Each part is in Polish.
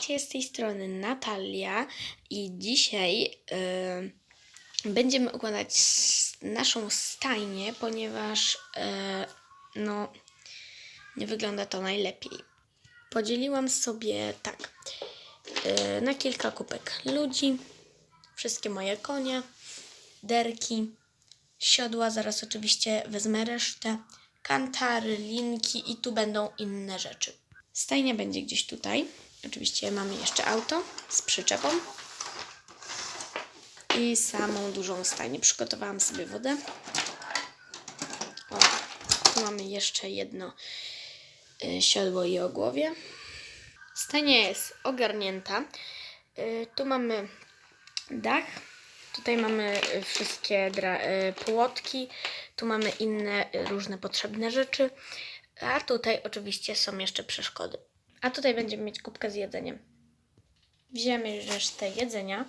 Witajcie z tej strony Natalia i dzisiaj y, będziemy układać naszą stajnię, ponieważ y, no nie wygląda to najlepiej. Podzieliłam sobie tak y, na kilka kupek ludzi, wszystkie moje konie, derki, siodła, zaraz oczywiście wezmę resztę, kantary, linki i tu będą inne rzeczy. Stajnia będzie gdzieś tutaj. Oczywiście mamy jeszcze auto z przyczepą i samą dużą stajnię. Przygotowałam sobie wodę. O, tu mamy jeszcze jedno y, siodło i ogłowie. Stajnia jest ogarnięta. Y, tu mamy dach. Tutaj mamy y, wszystkie płotki. Tu mamy inne różne potrzebne rzeczy. A tutaj oczywiście są jeszcze przeszkody. A tutaj będziemy mieć kubkę z jedzeniem. Wzięmy resztę jedzenia.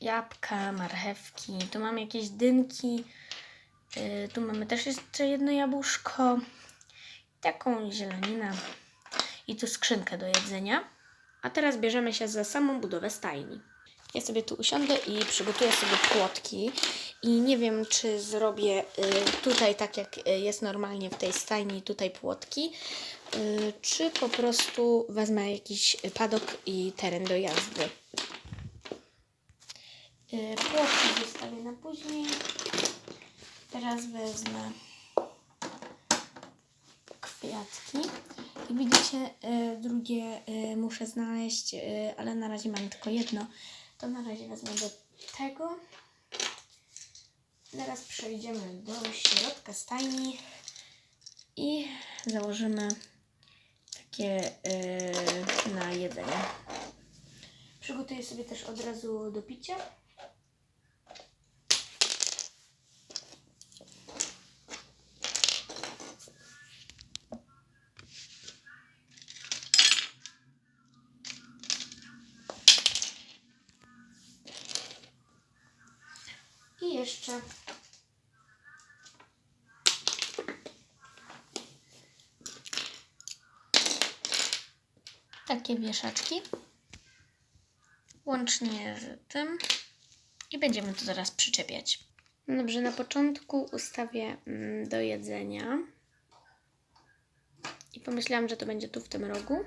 Jabłka, marchewki. Tu mamy jakieś dynki. Yy, tu mamy też jeszcze jedno jabłuszko. Taką zieloninę. I tu skrzynkę do jedzenia. A teraz bierzemy się za samą budowę stajni. Ja sobie tu usiądę i przygotuję sobie płotki. I nie wiem, czy zrobię y, tutaj tak, jak y, jest normalnie w tej stajni, tutaj płotki, czy po prostu wezmę jakiś padok i teren do jazdy. Y, Płotki zostawię na później. Teraz wezmę kwiatki. I widzicie, y, drugie y, muszę znaleźć, y, ale na razie mam tylko jedno. To na razie wezmę do tego. Teraz przejdziemy do środka stajni i założymy takie y, na jedzenie. Przygotuję sobie też od razu do picia. I jeszcze takie wieszaczki. Łącznie z tym. I będziemy to zaraz przyczepiać. Dobrze, na początku ustawię mm, do jedzenia. I pomyślałam, że to będzie tu w tym rogu.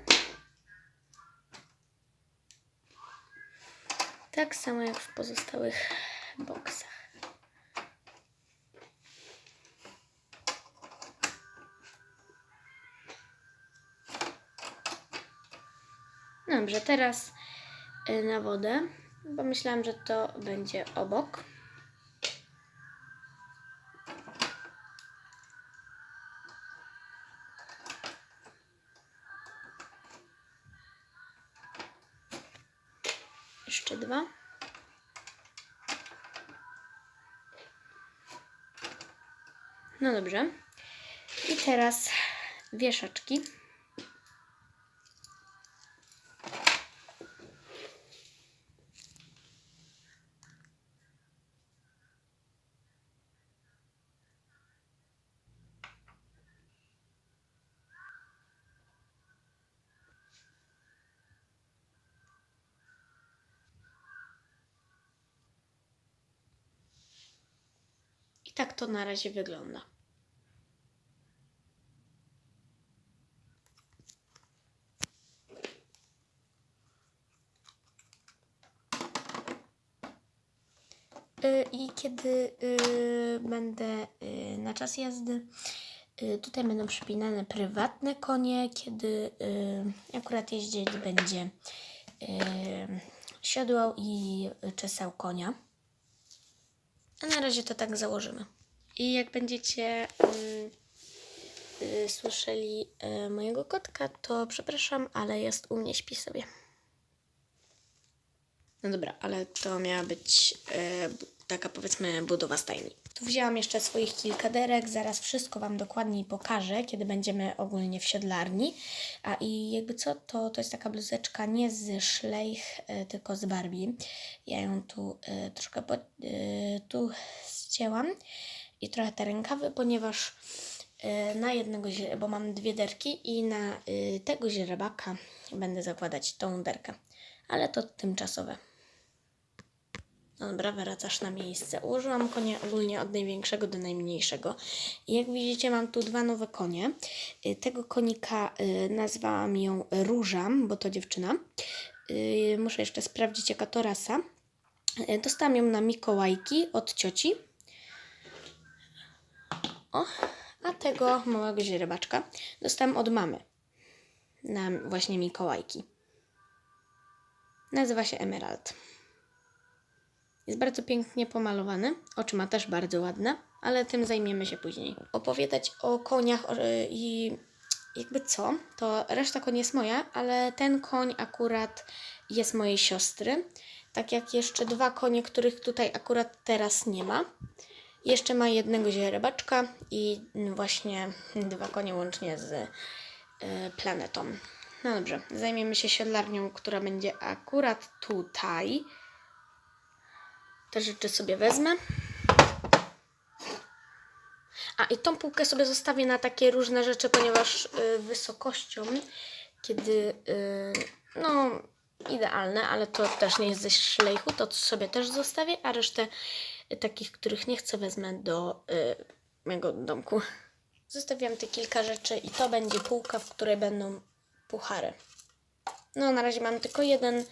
Tak samo jak w pozostałych boksach. Dobrze, teraz y, na wodę, bo myślałam, że to będzie obok. Jeszcze dwa. No dobrze. I teraz wieszaczki. Tak to na razie wygląda. Y, I kiedy y, będę y, na czas jazdy, tutaj będą przypinane prywatne konie, kiedy akurat jeździć będzie siodłał i czesał konia. A na razie to tak założymy. I jak będziecie y, y, słyszeli y, mojego kotka, to przepraszam, ale jest u mnie, śpi sobie. No dobra, ale to miała być e, taka powiedzmy budowa stajni. Tu wzięłam jeszcze swoich kilka derek, zaraz wszystko Wam dokładniej pokażę, kiedy będziemy ogólnie w siodlarni. A i jakby co, to, to jest taka bluzeczka nie z Schleich, e, tylko z Barbie. Ja ją tu e, troszkę po, e, tu ścięłam i trochę te rękawy, ponieważ y, na jednego, bo mam dwie derki i na y, tego źrebaka będę zakładać tą derkę. Ale to tymczasowe. No dobra, wracasz na miejsce. Ułożyłam konie ogólnie od największego do najmniejszego. Jak widzicie, mam tu dwa nowe konie. Y, Tego konika nazwałam ją Róża, bo to dziewczyna. Muszę jeszcze sprawdzić, jaka to rasa. Dostałam ją na Mikołajki od cioci. O, a tego małego źrebaczka dostałam od mamy na właśnie Mikołajki. Nazywa się Emerald. Jest bardzo pięknie pomalowany. Oczy ma też bardzo ładne, ale tym zajmiemy się później. Opowiadać o koniach i jakby co, to reszta koni jest moja, ale ten koń akurat jest mojej siostry. Tak jak jeszcze dwa konie, których tutaj akurat teraz nie ma. Jeszcze ma jednego źrebaczka i właśnie dwa konie łącznie z y, planetą. No dobrze, zajmiemy się siodlarnią, która będzie akurat tutaj. Te rzeczy sobie wezmę. A i tą półkę sobie zostawię na takie różne rzeczy, ponieważ y, wysokością, kiedy y, no idealne, ale to też nie jest ze szlejchu, to sobie też zostawię, a resztę y, takich, których nie chcę, wezmę do y, mojego domku. Zostawiam te kilka rzeczy i to będzie półka, w której będą puchary. No, na razie mam tylko jeden,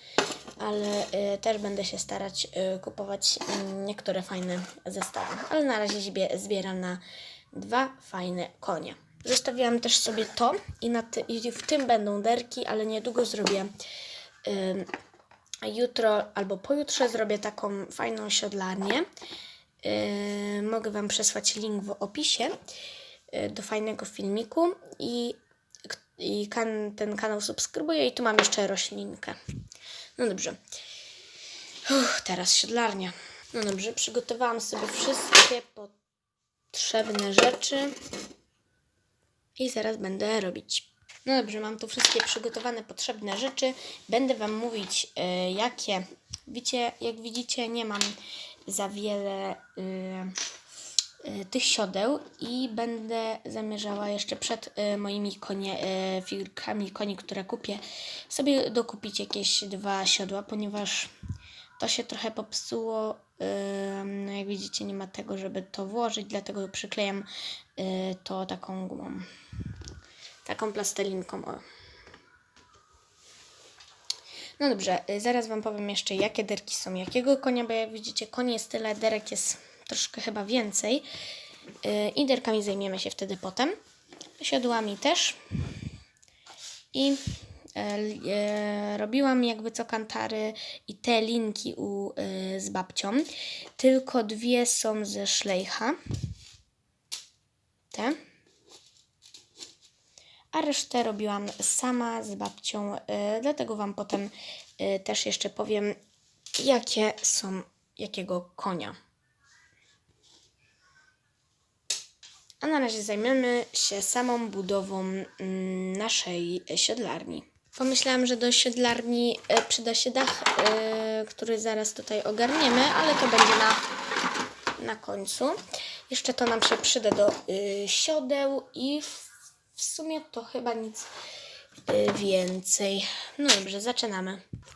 ale y, też będę się starać y, kupować y, niektóre fajne zestawy. Ale na razie zbie, zbieram na dwa fajne konie. Zostawiłam też sobie to i, ty, i w tym będą derki, ale niedługo zrobię. Jutro albo pojutrze zrobię taką fajną siodlarnię. Mogę Wam przesłać link w opisie y, do fajnego filmiku i i kan, ten kanał subskrybuję i tu mam jeszcze roślinkę. No dobrze. Teraz siodlarnia. No dobrze, przygotowałam sobie wszystkie potrzebne rzeczy i zaraz będę robić. No dobrze, mam tu wszystkie przygotowane potrzebne rzeczy. Będę Wam mówić, y, jakie. Widzicie, jak widzicie, nie mam za wiele y, y, tych siodeł i będę zamierzała jeszcze przed y, moimi konie, y, figurkami koni, które kupię, sobie dokupić jakieś dwa siodła, ponieważ to się trochę popsuło. no jak widzicie, nie ma tego, żeby to włożyć, dlatego przyklejam to taką gumą. Taką plastelinką. O. No dobrze, y, zaraz Wam powiem jeszcze, jakie derki są jakiego konia, bo jak widzicie, koni jest tyle, derek jest troszkę chyba więcej. Y, I derkami zajmiemy się wtedy potem. Siodłami też. I e, e, robiłam jakby co kantary i te linki u, e, z babcią. Tylko dwie są ze szlejcha. Te. A resztę robiłam sama z babcią, e, dlatego Wam potem e, też jeszcze powiem, jakie są jakiego konia. A na razie zajmiemy się samą budową mm, naszej siodlarni. Pomyślałam, że do siodlarni e, przyda się dach, który zaraz tutaj ogarniemy, ale to będzie na, na końcu. Jeszcze to nam się przyda do y, siodeł i w, sumie to chyba nic y, więcej. No dobrze, zaczynamy.